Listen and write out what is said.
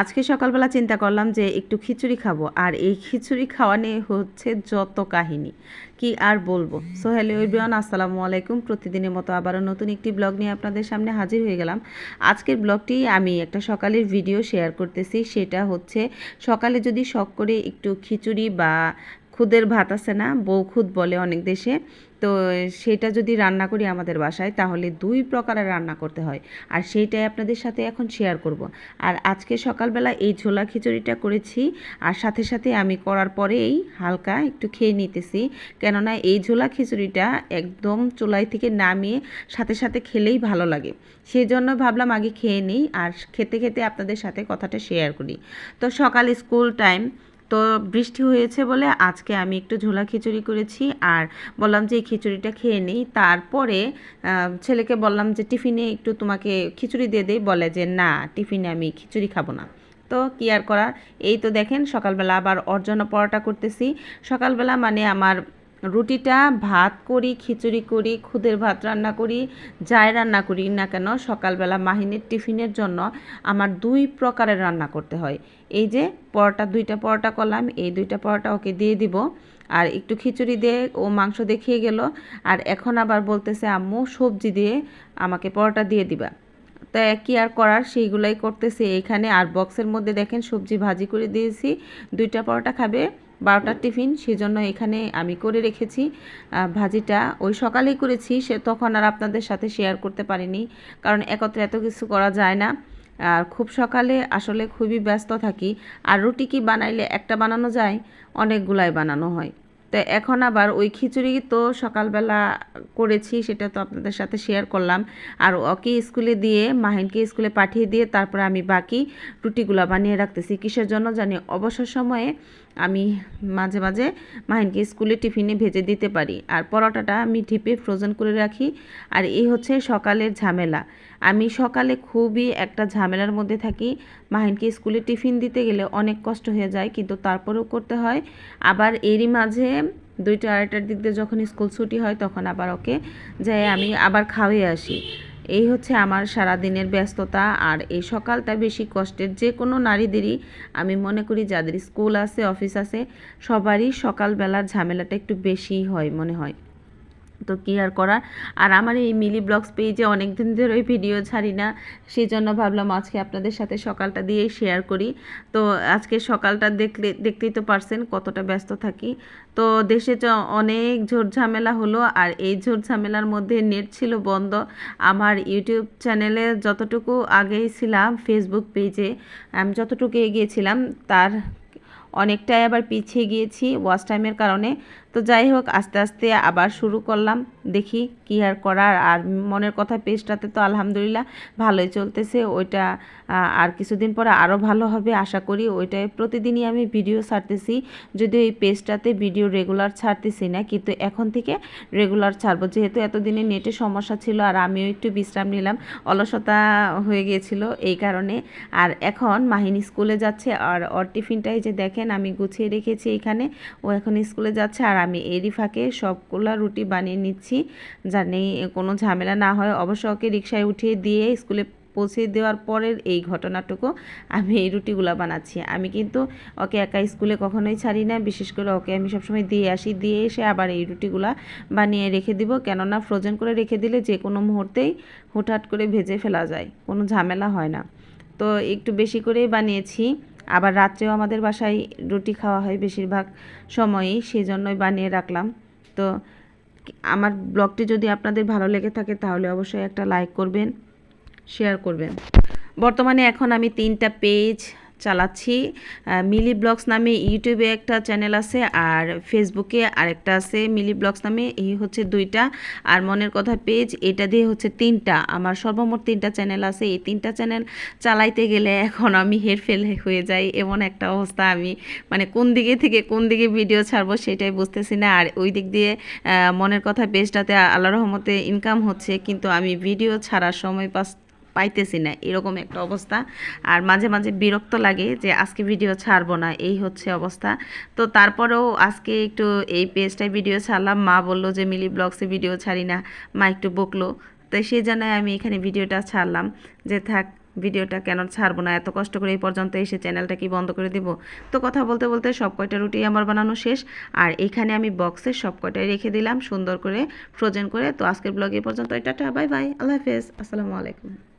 আজকে সকালবেলা চিন্তা করলাম যে একটু খিচুড়ি খাব, আর এই খিচুড়ি খাওয়া নিয়ে হচ্ছে যত কাহিনী, কি আর বলব? সো হ্যালো এভরিওয়ান আসসালামু আলাইকুম। প্রতিদিনের মতো আবারও নতুন একটি ব্লগ নিয়ে আপনাদের সামনে হাজির হয়ে গেলাম। আজকের ব্লগটি আমি একটা সকালের ভিডিও শেয়ার করতেছি, সেটা হচ্ছে সকালে যদি শখ করে একটু খিচুড়ি বা খুদের ভাত আছে না, বউ খুদ বলে অনেক দেশে। তো সেটা যদি রান্না করি আমাদের বাসায়, তাহলে দুই প্রকারের রান্না করতে হয়। আর সেইটাই আপনাদের সাথে এখন শেয়ার করব। আর আজকে সকালবেলা এই ছোলা খিচুড়িটা করেছি, আর সাথে সাথে আমি করার পরেই হালকা একটু খেয়ে নিতেছি। কেননা এই ঝোলা খিচুড়িটা একদম চুলাই থেকে নামিয়ে সাথে সাথে খেলেই ভালো লাগে। সেই জন্য ভাবলাম আগে খেয়ে নিই, আর খেতে খেতে আপনাদের সাথে কথাটা শেয়ার করি। তো সকাল স্কুল টাইম তো বৃষ্টি হয়েছে বলে আজকে আমি একটু ঝোলা খিচুড়ি করেছি আর বললাম যে এই খিচুড়িটা খেয়ে নিই। তারপরে ছেলেকে বললাম যে, টিফিনে একটু তোমাকে খিচুড়ি দিয়ে দেই। বলে যে, না, টিফিনে আমি খিচুড়ি খাব না। তো কি আর করার? এই তো দেখেন, সকালবেলা আবার অর্জন পরোটা করতেছি। সকালবেলা মানে আমার রুটিটা ভাত করি, খিচুড়ি করি, খুদের ভাত রান্না করি, যাই রান্না করি না কেন, সকালবেলা মাহিনের টিফিনের জন্য আমার দুই প্রকারের রান্না করতে হয়। এই যে পরোটা, দুইটা পরোটা করলাম, এই দুইটা পরোটা ওকে দিয়ে দিব। আর একটু খিচুড়ি দিয়ে ও মাংস দেখিয়ে গেল। আর এখন আবার বলতেছে, আম্মু, সবজি দিয়ে আমাকে পরোটা দিয়ে দিবা। তা কি আর করার, সেইগুলাই করতেছে। এখানে আর বক্সের মধ্যে দেখেন সবজি ভাজি করে দিয়েছি। দুইটা পরোটা খাবে। বারোটার টিফিন, সেজন্য এখানে আমি করে রেখেছি ভাজিটা। ওই সকালেই করেছি, সে তখন আর আপনাদের সাথে শেয়ার করতে পারিনি, কারণ একত্রে এত কিছু করা যায় না। আর খুব সকালে আসলে খুবই ব্যস্ত থাকি, আর রুটি কি বানাইলে একটা বানানো যায়, অনেকগুলাই বানানো হয়। তো এখন আবার ওই খিচুড়ি তো সকালবেলা করেছি, সেটা তো আপনাদের সাথে শেয়ার করলাম। আর ওকে স্কুলে দিয়ে, মাহিনকে স্কুলে পাঠিয়ে দিয়ে, তারপরে আমি বাকি রুটিগুলো বানিয়ে রাখতেছি। কিসের জন্য জানি, অবসর সময়ে আমি মাঝে মাঝে মাহিনকে স্কুলে টিফিনে ভেজে দিতে পারি। আর পরোটাটা আমি ঢিপে ফ্রোজেন করে রাখি। আর এই হচ্ছে সকালের ঝামেলা। আমি সকালে খুবই একটা ঝামেলার মধ্যে থাকি। মাহিনকে স্কুলে টিফিন দিতে গেলে অনেক কষ্ট হয়ে যায়, কিন্তু তারপরেও করতে হয়। আবার এরই মাঝে দুইটা আড়াইটার দিক দিয়ে যখন স্কুল ছুটি হয়, তখন আবার ওকে যাই আমি আবার খাওয়াই আসি। এই হচ্ছে আমার সারা দিনের ব্যস্ততা আর এই সকালটা বেশি কষ্টের যে কোনো নারীদেরই আমি মনে করি যাদের স্কুল আছে, অফিস আছে, সবারই সকালবেলার ঝামেলাটা একটু বেশিই হয় মনে হয়। তো কি আর করার। আর আমার এই মিলি ব্লগস পেজে অনেক দিন ধরে ভিডিও ছাড়ি না সেই জন্য ভাবলাম আজকে আপনাদের সাথে সকালটা দিয়েই শেয়ার করি। তো আজকে সকালটা দেখলে, দেখতেই তো পারছেন কতটা ব্যস্ত থাকি। তো দেশে অনেক ঝামেলা হলো, আর এই ঝামেলার মধ্যে নেট ছিল বন্ধ। আমার ইউটিউব চ্যানেলে যতটুকু আগেই ছিলাম ফেসবুক পেজে আমি যতটুকু এগিয়েছিলাম তার অনেকটাই আবার পিছিয়ে গিয়েছি ওয়াচ টাইমের কারণে। তো যাই হোক, আস্তে আস্তে আবার শুরু করলাম। দেখি কী আর করার। আর মনের কথা পেজটাতে তো আলহামদুলিল্লাহ ভালোই চলতেছে। ওইটা আর কিছুদিন পরে আরও ভালো হবে আশা করি। ওইটাই প্রতিদিনই আমি ভিডিও ছাড়তেছি। যদিও এই পেজটাতে ভিডিও রেগুলার ছাড়তেছি না, কিন্তু এখন থেকে রেগুলার ছাড়বো। যেহেতু এতদিনে নেটে সমস্যা ছিল আর আমিও একটু বিশ্রাম নিলাম, অলসতা হয়ে গিয়েছিল এই কারণে। আর এখন মাহিনী স্কুলে যাচ্ছে আর ওর টিফিনটাই যে দেখেন আমি গুছিয়ে রেখেছি এখানে। ও এখন স্কুলে যাচ্ছে আর আমি এরই ফাঁকে সবগুলা রুটি বানিয়ে নিচ্ছি জানি কোনো ঝামেলা না হয়। অবশ্য ওকে রিক্সায় উঠিয়ে দিয়ে স্কুলে পৌঁছে দেওয়ার পরের এই ঘটনাটুকু আমি এই রুটিগুলো বানাচ্ছি। আমি কিন্তু ওকে একা স্কুলে কখনোই ছাড়ি না। বিশেষ করে ওকে আমি সবসময় দিয়ে আসি, দিয়ে এসে আবার এই রুটিগুলো বানিয়ে রেখে দিব। কেননা ফ্রোজেন করে রেখে দিলে যে কোনো মুহূর্তেই হুটহাট করে ভেজে ফেলা যায়, কোনো ঝামেলা হয় না। তো একটু বেশি করেই বানিয়েছি। আবার রাত্রেও আমাদের বাসায় রুটি খাওয়া হয় বেশিরভাগ সময়েই সেই জন্যই বানিয়ে রাখলাম। তো আমার ব্লগটি যদি আপনাদের ভালো লেগে থাকে, তাহলে অবশ্যই একটা লাইক করবেন, শেয়ার করবেন। বর্তমানে এখন আমি তিনটা পেজ চালাচ্ছি। মিলি ব্লগস নামে ইউটিউবে একটা চ্যানেল আছে আর ফেসবুকে আরেকটা আছে মিলি ব্লগস নামে। এই হচ্ছে দুইটা। আর মনের কথা পেজ, এটা দিয়ে হচ্ছে তিনটা। আমার সর্বমোট তিনটা চ্যানেল আছে। এই তিনটা চ্যানেল চালাইতে গেলে এখন আমি হেরফেল হয়ে যাই। এমন একটা অবস্থা আমি মানে কোন দিকে থেকে কোন দিকে ভিডিও ছাড়বো সেটাই বুঝতেছি না। আর ওই দিক দিয়ে মনের কথা পেজটাতে আল্লাহ রহমতে ইনকাম হচ্ছে। কিন্তু আমি ভিডিও ছাড়ার সময় পাস পাইতেছি না, এরকম একটা অবস্থা। আর মাঝে মাঝে বিরক্ত লাগে যে আজকে ভিডিও ছাড়বো না, এই হচ্ছে অবস্থা। তো তারপরেও আজকে একটু এই পেজটায় ভিডিও ছাড়লাম, মা বলল যে, মিলি ব্লগসে ভিডিও ছাড়ি না। মা একটু বকলো। তো সেই জন্য আমি এখানে ভিডিওটা ছাড়লাম, যে থাক ভিডিওটা কেন ছাড়বো না? এত কষ্ট করে এই পর্যন্ত এসে চ্যানেলটা কি বন্ধ করে দিব? তো কথা বলতে বলতে সব কয়টা রুটি আমার বানানো শেষ। আর এখানে আমি বক্সে সব কয়টাই রেখে দিলাম সুন্দর করে ফ্রোজেন করে। তো আজকের ব্লগ এই পর্যন্ত টাটা বাই বাই আল্লাহ হাফেজ, আসসালামু আলাইকুম।